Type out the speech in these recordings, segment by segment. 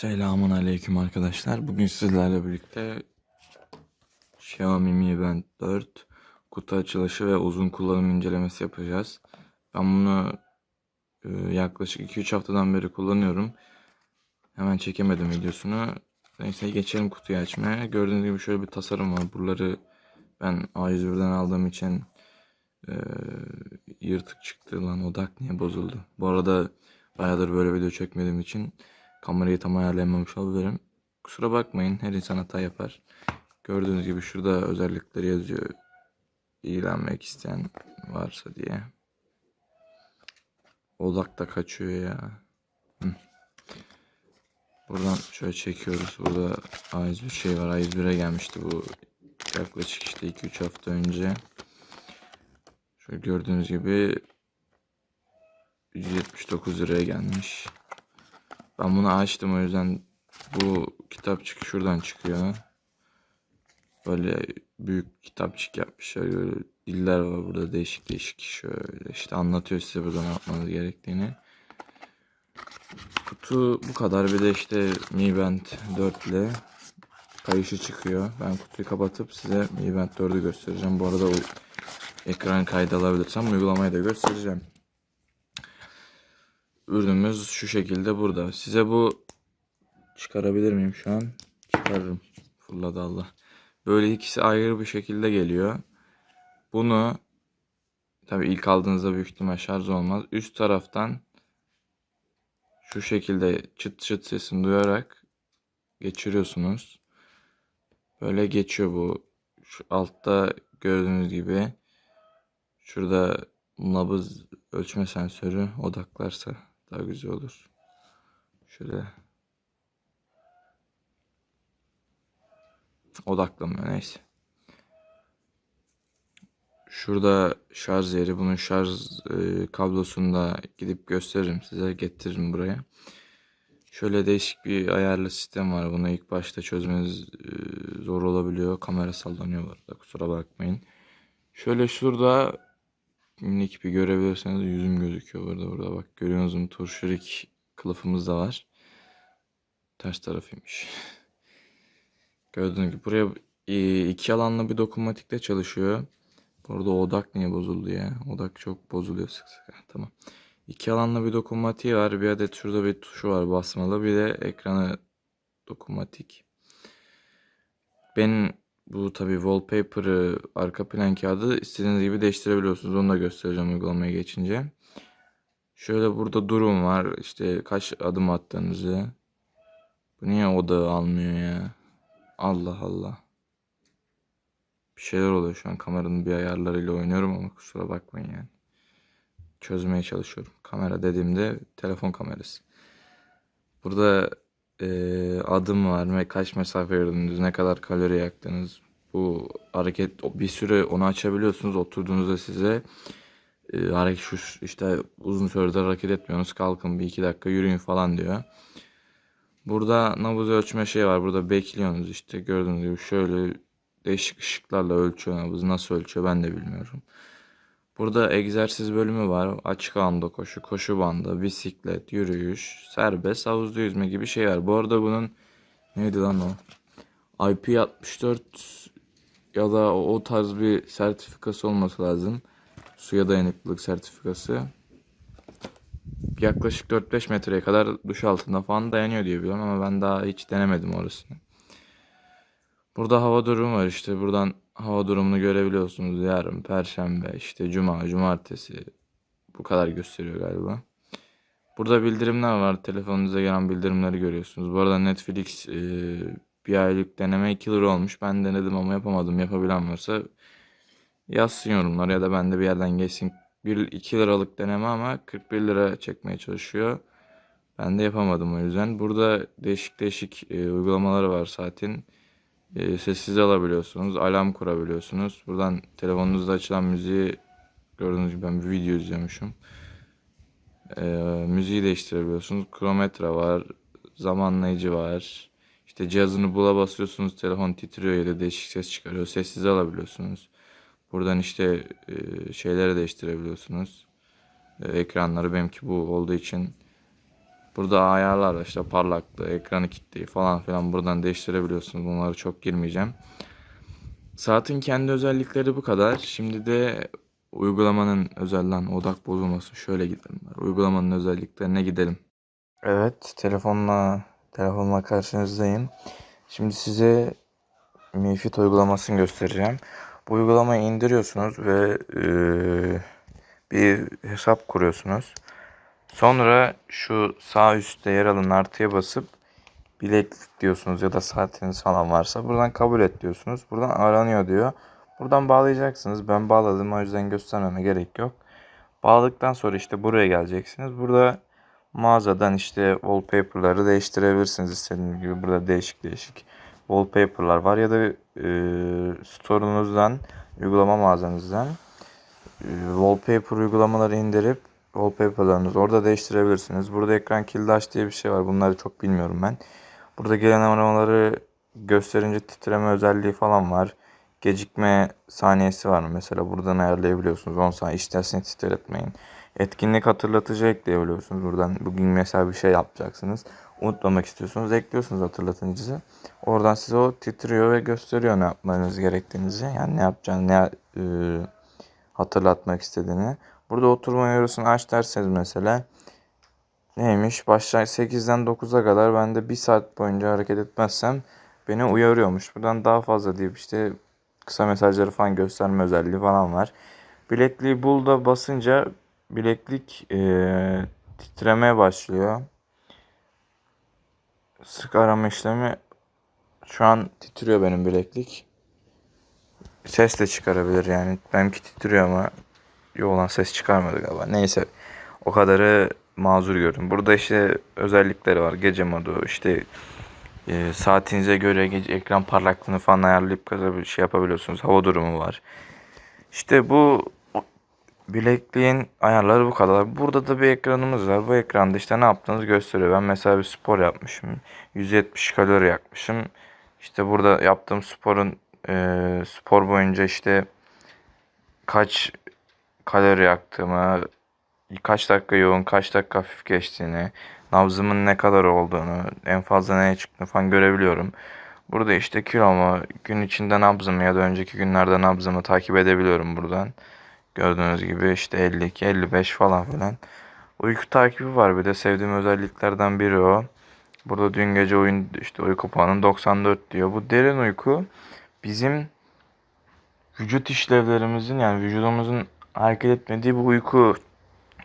Selamun aleyküm arkadaşlar. Bugün sizlerle birlikte Xiaomi Mi Band 4 kutu açılışı ve uzun kullanım incelemesi yapacağız. Ben bunu e, yaklaşık 2-3 haftadan beri kullanıyorum. Hemen çekemedim videosunu. Neyse geçelim kutuyu açmaya. Gördüğünüz gibi şöyle bir tasarım var. Buraları ben A101'den aldığım için e, yırtık çıktı lan odak niye bozuldu. Bu arada bayağıdır böyle video çekmediğim için kamerayı tam ayarlayamamış olabilirim. Kusura bakmayın her insan hata yapar. Gördüğünüz gibi şurada özellikleri yazıyor. İlgilenmek isteyen varsa diye. Odak da kaçıyor ya. Buradan şöyle çekiyoruz. Burada A101 şey var. A101'e gelmişti bu yaklaşık işte 2-3 hafta önce. Şöyle gördüğünüz gibi 179 liraya gelmiş. Ben bunu açtım o yüzden bu kitapçık şuradan çıkıyor. Böyle büyük kitapçık yapmışlar. Böyle diller var burada değişik değişik şöyle işte anlatıyor size burada ne yapmanız gerektiğini. Kutu bu kadar bir de işte Mi Band 4 ile kayışı çıkıyor. Ben kutuyu kapatıp size Mi Band 4'ü göstereceğim. Bu arada ekran kaydı alabilirsem uygulamayı da göstereceğim. Ürünümüz şu şekilde burada. Size bu çıkarabilir miyim şu an? Çıkarırım. Fırladı Allah. Böyle ikisi ayrı bir şekilde geliyor. Bunu tabi ilk aldığınızda büyük ihtimal şarj olmaz. Üst taraftan şu şekilde çıt çıt sesini duyarak geçiriyorsunuz. Böyle geçiyor bu. Şu altta gördüğünüz gibi şurada nabız ölçme sensörü odaklarsa daha güzel olur. Şöyle odaklamıyor neyse. Şurada şarj yeri. Bunun şarj e, kablosunu da gidip gösteririm size. Getiririm buraya. Şöyle değişik bir ayarlı sistem var. Bunu ilk başta çözmeniz e, zor olabiliyor. Kamera sallanıyor bu arada. Kusura bakmayın. Şöyle şurada minik bir görebilirseniz yüzüm gözüküyor burada. Burada bak görüyorsunuz mu? Turşurik kılıfımız da var. Ters tarafıymış. Gördüğünüz gibi buraya iki alanlı bir dokunmatikle çalışıyor. Burada odak niye bozuldu ya? Odak çok bozuluyor sık sık. Tamam. İki alanlı bir dokunmatiği var. Bir adet şurada bir tuşu var basmalı. Bir de ekranı dokunmatik. Ben bu tabi wallpaper'ı arka plan kağıdı istediğiniz gibi değiştirebiliyorsunuz. Onu da göstereceğim uygulamaya geçince. Şöyle burada durum var. İşte kaç adım attığınızı. Bu niye odağı almıyor ya? Allah Allah. Bir şeyler oluyor şu an kameranın bir ayarlarıyla oynuyorum ama kusura bakmayın yani. Çözmeye çalışıyorum. Kamera dediğimde telefon kamerası. Burada eee, adım var ve kaç mesafe yürüdünüz, ne kadar kalori yaktınız. Bu hareket bir süre onu açabiliyorsunuz. Oturduğunuzda size eee, hareket şu işte uzun sürede hareket etmiyorsunuz. Kalkın bir iki dakika yürüyün falan diyor. Burada nabız ölçme şey var. Burada bekliyorsunuz işte gördüğünüz gibi şöyle değişik ışıklarla ölçüyor nabız. Nasıl ölçüyor ben de bilmiyorum. Burada egzersiz bölümü var. Açık alanda koşu, koşu bandı, bisiklet, yürüyüş, serbest, havuzda yüzme gibi şey var. Bu arada bunun neydi lan o? IP64 ya da o tarz bir sertifikası olması lazım. Suya dayanıklılık sertifikası. Yaklaşık 4-5 metreye kadar duş altında falan dayanıyor diye biliyorum ama ben daha hiç denemedim orasını. Burada hava durumu var işte buradan hava durumunu görebiliyorsunuz. Yarın, perşembe, işte cuma, cumartesi bu kadar gösteriyor galiba. Burada bildirimler var. Telefonunuza gelen bildirimleri görüyorsunuz. Bu arada Netflix e, bir aylık deneme 2 lira olmuş. Ben denedim ama yapamadım. Yapabilen varsa yazsın yorumlara ya da ben de bir yerden geçsin. 1-2 liralık deneme ama 41 lira çekmeye çalışıyor. Ben de yapamadım o yüzden. Burada değişik değişik e, uygulamaları var saatin. E, sessiz alabiliyorsunuz. Alarm kurabiliyorsunuz. Buradan telefonunuzda açılan müziği gördüğünüz gibi ben bir video izliyormuşum. E, müziği değiştirebiliyorsunuz. Kronometre var. Zamanlayıcı var. İşte cihazını bula basıyorsunuz. Telefon titriyor ya da değişik ses çıkarıyor. Sessiz alabiliyorsunuz. Buradan işte e, şeyleri değiştirebiliyorsunuz. E, ekranları benimki bu olduğu için Burada ayarlar var işte parlaklığı, ekranı kitleyi falan filan buradan değiştirebiliyorsunuz. Bunları çok girmeyeceğim. Saatin kendi özellikleri bu kadar. Şimdi de uygulamanın özelliğinden odak bozulmasın. Şöyle gidelim. Uygulamanın özelliklerine gidelim. Evet, telefonla telefonla karşınızdayım. Şimdi size Mi Fit uygulamasını göstereceğim. Bu uygulamayı indiriyorsunuz ve eee, bir hesap kuruyorsunuz. Sonra şu sağ üstte yer alan artıya basıp bileklik diyorsunuz ya da saatiniz falan varsa buradan kabul et diyorsunuz. Buradan aranıyor diyor. Buradan bağlayacaksınız. Ben bağladım o yüzden göstermeme gerek yok. Bağladıktan sonra işte buraya geleceksiniz. Burada mağazadan işte wallpaper'ları değiştirebilirsiniz istediğiniz gibi. Burada değişik değişik wallpaper'lar var ya da e, store'unuzdan, uygulama mağazanızdan e, wallpaper uygulamaları indirip wallpaper'larınızı orada değiştirebilirsiniz. Burada ekran kilidi aç diye bir şey var. Bunları çok bilmiyorum ben. Burada gelen aramaları gösterince titreme özelliği falan var. Gecikme saniyesi var mı? Mesela buradan ayarlayabiliyorsunuz. 10 saniye isterseniz titretmeyin. Etkinlik hatırlatıcı ekleyebiliyorsunuz. Buradan bugün mesela bir şey yapacaksınız. Unutmamak istiyorsunuz. Ekliyorsunuz hatırlatıcısı. Oradan size o titriyor ve gösteriyor ne yapmanız gerektiğinizi. Yani ne yapacağını, ne e, hatırlatmak istediğini. Burada oturma yarısını aç derseniz mesela neymiş? Başlar 8'den 9'a kadar ben de 1 saat boyunca hareket etmezsem beni uyarıyormuş. Buradan daha fazla deyip işte kısa mesajları falan gösterme özelliği falan var. Bilekliği bul da basınca bileklik eee titremeye başlıyor. Sık arama işlemi şu an titriyor benim bileklik. Ses de çıkarabilir yani. Benimki titriyor ama olan ses çıkarmadı galiba. Neyse o kadarı mazur görün. Burada işte özellikleri var. Gece modu işte e, saatinize göre gece ekran parlaklığını falan ayarlayıp şey yapabiliyorsunuz. Hava durumu var. İşte bu bilekliğin ayarları bu kadar. Burada da bir ekranımız var. Bu ekranda işte ne yaptığınızı gösteriyor. Ben mesela bir spor yapmışım. 170 kalori yakmışım. İşte burada yaptığım sporun e, spor boyunca işte kaç kalori yaktığımı, kaç dakika yoğun, kaç dakika hafif geçtiğini, nabzımın ne kadar olduğunu, en fazla neye çıktığını falan görebiliyorum. Burada işte kilomu, gün içinde nabzımı ya da önceki günlerde nabzımı takip edebiliyorum buradan. Gördüğünüz gibi işte 52, 55 falan filan. Uyku takibi var bir de sevdiğim özelliklerden biri o. Burada dün gece oyun işte uyku puanım 94 diyor. Bu derin uyku bizim vücut işlevlerimizin yani vücudumuzun hareket etmediği bu uyku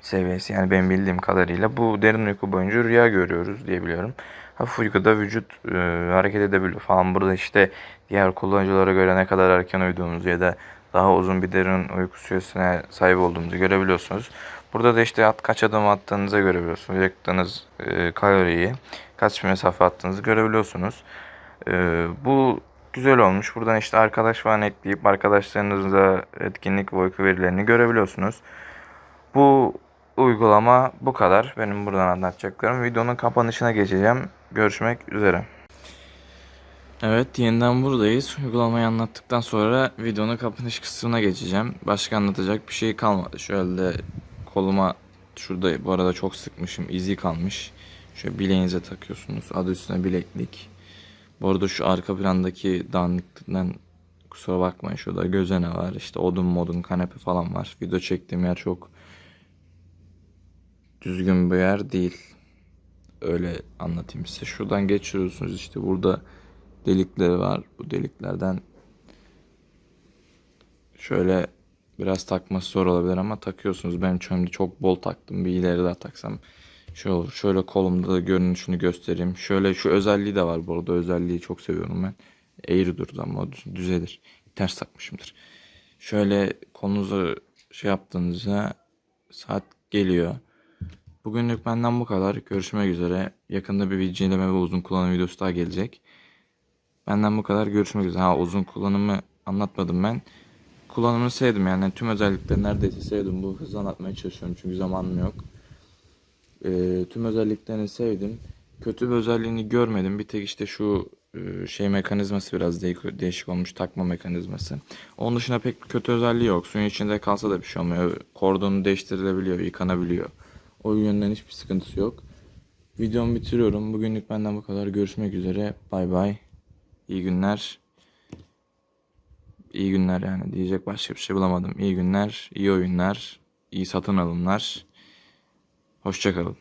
seviyesi. Yani ben bildiğim kadarıyla bu derin uyku boyunca rüya görüyoruz diye biliyorum. Hafif uykuda vücut e, hareket edebiliyor falan. Burada işte diğer kullanıcılara göre ne kadar erken uyuduğumuzu ya da daha uzun bir derin uyku süresine sahip olduğumuzu görebiliyorsunuz. Burada da işte at, kaç adım attığınıza görebiliyorsunuz. Yaktığınız e, kaloriyi, kaç mesafe attığınızı görebiliyorsunuz. E, bu güzel olmuş. Buradan işte arkadaş falan ekleyip arkadaşlarınızla etkinlik uyku verilerini görebiliyorsunuz. Bu uygulama bu kadar. Benim buradan anlatacaklarım. Videonun kapanışına geçeceğim. Görüşmek üzere. Evet yeniden buradayız. Uygulamayı anlattıktan sonra videonun kapanış kısmına geçeceğim. Başka anlatacak bir şey kalmadı. Şöyle koluma şurada bu arada çok sıkmışım. izi kalmış. Şöyle bileğinize takıyorsunuz. Adı üstüne bileklik. Bu arada şu arka plandaki dağınıklıktan kusura bakmayın. Şurada gözene var. İşte odun modun kanepe falan var. Video çektiğim yer çok düzgün bir yer değil. Öyle anlatayım size. Şuradan geçiyorsunuz işte burada delikleri var. Bu deliklerden şöyle biraz takması zor olabilir ama takıyorsunuz. Ben şimdi çok bol taktım. Bir ileri daha taksam şey olur. Şöyle kolumda da görünüşünü göstereyim. Şöyle şu özelliği de var bu arada. Özelliği çok seviyorum ben. Eğri durur ama düzelir. Ters takmışımdır. Şöyle kolunuzu şey yaptığınızda saat geliyor. Bugünlük benden bu kadar. Görüşmek üzere. Yakında bir inceleme ve uzun kullanım videosu daha gelecek. Benden bu kadar. Görüşmek üzere. Ha uzun kullanımı anlatmadım ben. Kullanımını sevdim yani tüm özellikleri neredeyse sevdim. Bu hızlı anlatmaya çalışıyorum çünkü zamanım yok. Ee, tüm özelliklerini sevdim. Kötü bir özelliğini görmedim. Bir tek işte şu e, şey mekanizması biraz değişik, değişik olmuş takma mekanizması. Onun dışında pek bir kötü özelliği yok. Suyun içinde kalsa da bir şey olmuyor. Kordonu değiştirilebiliyor, yıkanabiliyor. O yönden hiçbir sıkıntısı yok. videomu bitiriyorum. Bugünlük benden bu kadar. Görüşmek üzere. Bay bay. İyi günler. İyi günler yani. Diyecek başka bir şey bulamadım. İyi günler, iyi oyunlar, iyi satın alımlar. Hoşçakalın.